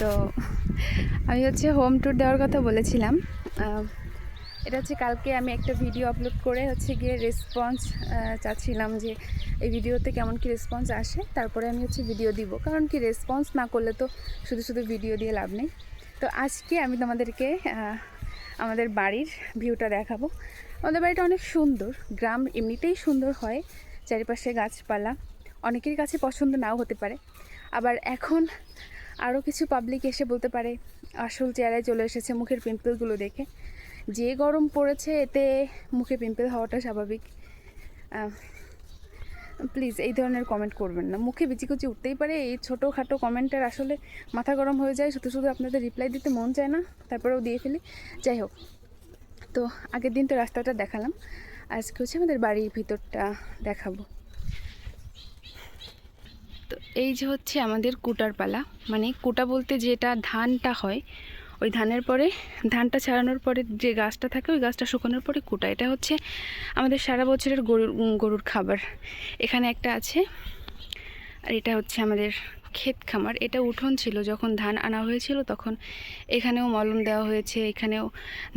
তো আমি হচ্ছে হোম ট্যুর দেওয়ার কথা বলেছিলাম। এটা হচ্ছে কালকে আমি একটা ভিডিও আপলোড করে হচ্ছে গিয়ে রেসপন্স চাচ্ছিলাম যে এই ভিডিওতে কেমন কি রেসপন্স আসে। তারপরে আমি হচ্ছে ভিডিও দিব। কারণ কি রেসপন্স না করলে তো শুধু শুধু ভিডিও দিয়ে লাভ নেই। তো আজকে আমি তোমাদেরকে আমাদের বাড়ির ভিউটা দেখাবো। আমাদের বাড়িটা অনেক সুন্দর। গ্রাম এমনিতেই সুন্দর হয়। চারিপাশে গাছপালা। অনেকের কাছে পছন্দ নাও হতে পারে। আবার এখন আরও কিছু পাবলিক এসে বলতে পারে, আসল চেহারায় চলে এসেছে মুখের পিম্পলগুলো দেখে। যে গরম পড়েছে, এতে মুখে পিম্পল হওয়াটা স্বাভাবিক। প্লিজ এই ধরনের কমেন্ট করবেন না। মুখে বিচিকুচি উঠতেই পারে, এই ছোটোখাটো কমেন্টের আসলে মাথা গরম হয়ে যায়, শুধু শুধু আপনাদের রিপ্লাই দিতে মন চায় না, তারপরেও দিয়ে ফেলি। যাই হোক, তো আগের দিন তো রাস্তাটা দেখালাম, আজকে হচ্ছে আমাদের বাড়ির ভিতরটা দেখাবো। তো এই যে হচ্ছে আমাদের কুটার পালা মানে কুটা বলতে যেটা ধানটা হয়, ওই ধানের পরে, ধানটা ছাড়ানোর পরে যে গাছটা থাকে, ওই গাছটা শুকানোর পরে কুটা। এটা হচ্ছে আমাদের সারা বছরের গরুর গরুর খাবার। এখানে একটা আছে, আর এটা হচ্ছে আমাদের ক্ষেত খামার। এটা উঠোন ছিল, যখন ধান আনা হয়েছিল তখন এখানেও মলম দেওয়া হয়েছে, এখানেও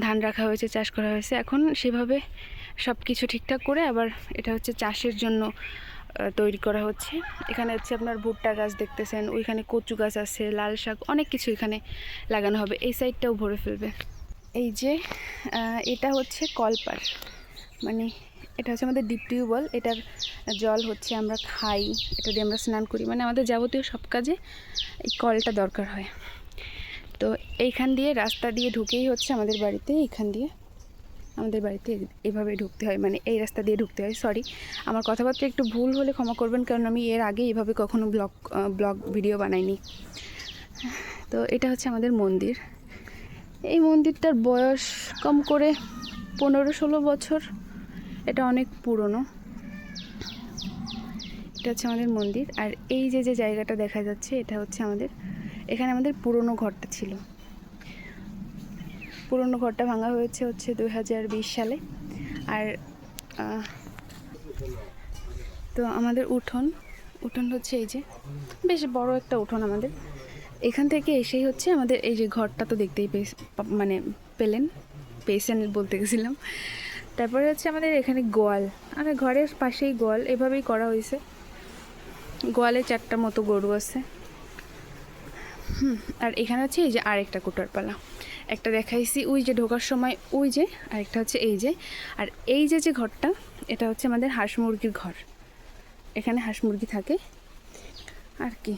ধান রাখা হয়েছে, চাষ করা হয়েছে। এখন সেভাবে সব কিছু ঠিকঠাক করে আবার এটা হচ্ছে চাষের জন্য তৈরি করা হচ্ছে। এখানে হচ্ছে আপনার ভুট্টা গাছ দেখতেছেন, ওইখানে কচু গাছ আছে, লাল শাক, অনেক কিছু এখানে লাগানো হবে। এই সাইডটাও ভরে ফেলবে। এই যে এটা হচ্ছে কলপার। মানে এটা হচ্ছে আমাদের ডিপ টিউবওয়েল এটার জল হচ্ছে আমরা খাই, এটা দিয়ে আমরা স্নান করি। মানে আমাদের যাবতীয় সব কাজে এই কলটা দরকার হয়। তো এইখান দিয়ে রাস্তা দিয়ে ঢুকেই হচ্ছে আমাদের বাড়িতে, এইখান দিয়ে আমাদের বাড়িতে এভাবে ঢুকতে হয় মানে এই রাস্তা দিয়ে ঢুকতে হয় সরি আমার কথাবার্তা একটু ভুল হলে ক্ষমা করবেন, কারণ আমি এর আগে এভাবে কখনো ব্লগ ব্লগ ভিডিও বানাইনি। তো এটা হচ্ছে আমাদের মন্দির। এই মন্দিরটার বয়স কম করে পনেরো ষোলো বছর, এটা অনেক পুরনো। এটা হচ্ছে আমাদের মন্দির, আর এই যে যে জায়গাটা দেখা যাচ্ছে, এটা হচ্ছে আমাদের, এখানে আমাদের পুরনো ঘরটা ছিল। পুরনো ঘরটা ভাঙা হয়েছে হচ্ছে দুই হাজার বিশ সালে। আর তো আমাদের উঠোন উঠোন হচ্ছে এই যে, বেশ বড় একটা উঠোন আমাদের। এখান থেকে এসেই হচ্ছে আমাদের এই যে ঘরটা তো দেখতেই পেয়ে মানে পেলেন, পেয়েছেন বলতে গেছিলাম। তারপরে হচ্ছে আমাদের এখানে গোয়াল আর ঘরের পাশেই গোয়াল, এভাবেই করা হয়েছে। গোয়ালে চারটা মতো গরু আছে। হুম, আর এখানে হচ্ছে এই যে আরেকটা কুটার পালা একটা দেখাইছি, ওই যে ঢোকার সময় ওই যে আর একটা হচ্ছে এই যে। আর এই যে যে ঘরটা, এটা হচ্ছে আমাদের হাঁস মুরগির ঘর। এখানে হাঁস মুরগি থাকে। আর কি?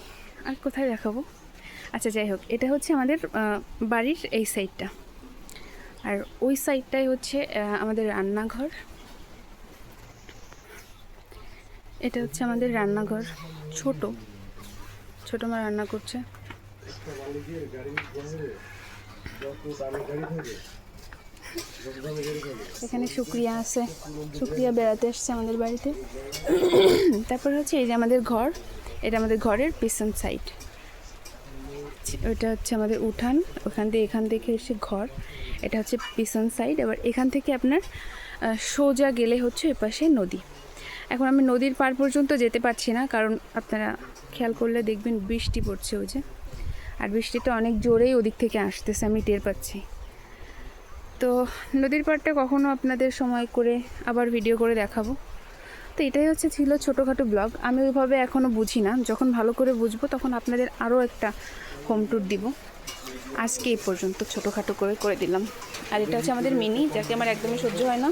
আর কোথায় দেখাবো? আচ্ছা যাই হোক, এটা হচ্ছে আমাদের বাড়ির এই সাইডটা। আর ওই সাইডটাই হচ্ছে আমাদের রান্নাঘর। এটা হচ্ছে আমাদের রান্নাঘর, ছোট। ছোট মা রান্না করছে। এখানে শুক্রিয়া আছে। শুক্রিয়া বেড়াতে এসছে আমাদের বাড়িতে। তারপর হচ্ছে এই যে আমাদের ঘর, এটা আমাদের ঘরের পিছন সাইড ওটা হচ্ছে আমাদের উঠান, ওখান থেকে এখান থেকে এসে ঘর। এটা হচ্ছে পিছন সাইড এবার এখান থেকে আপনার সোজা গেলে হচ্ছে এ পাশে নদী। এখন আমি নদীর পার পর্যন্ত যেতে পারছি না, কারণ আপনারা খেয়াল করলে দেখবেন বৃষ্টি পড়ছে ওই যে। আর বৃষ্টিটা অনেক জোরেই ওদিক থেকে আসতেছে, আমি টের পাচ্ছি। তো নদীর পাড়টা কখনো আপনাদের সময় করে আবার ভিডিও করে দেখাবো। তো এটাই হচ্ছে ছিল ছোটোখাটো ব্লগ আমি ওইভাবে এখনও বুঝি না। যখন ভালো করে বুঝব, তখন আপনাদের আরও একটা হোম ট্যুর দিব। আজকে এই পর্যন্ত ছোটোখাটো করে করে দিলাম। আর এটা হচ্ছে আমাদের মিনি, যাকে আমার একদমই সহ্য হয় না।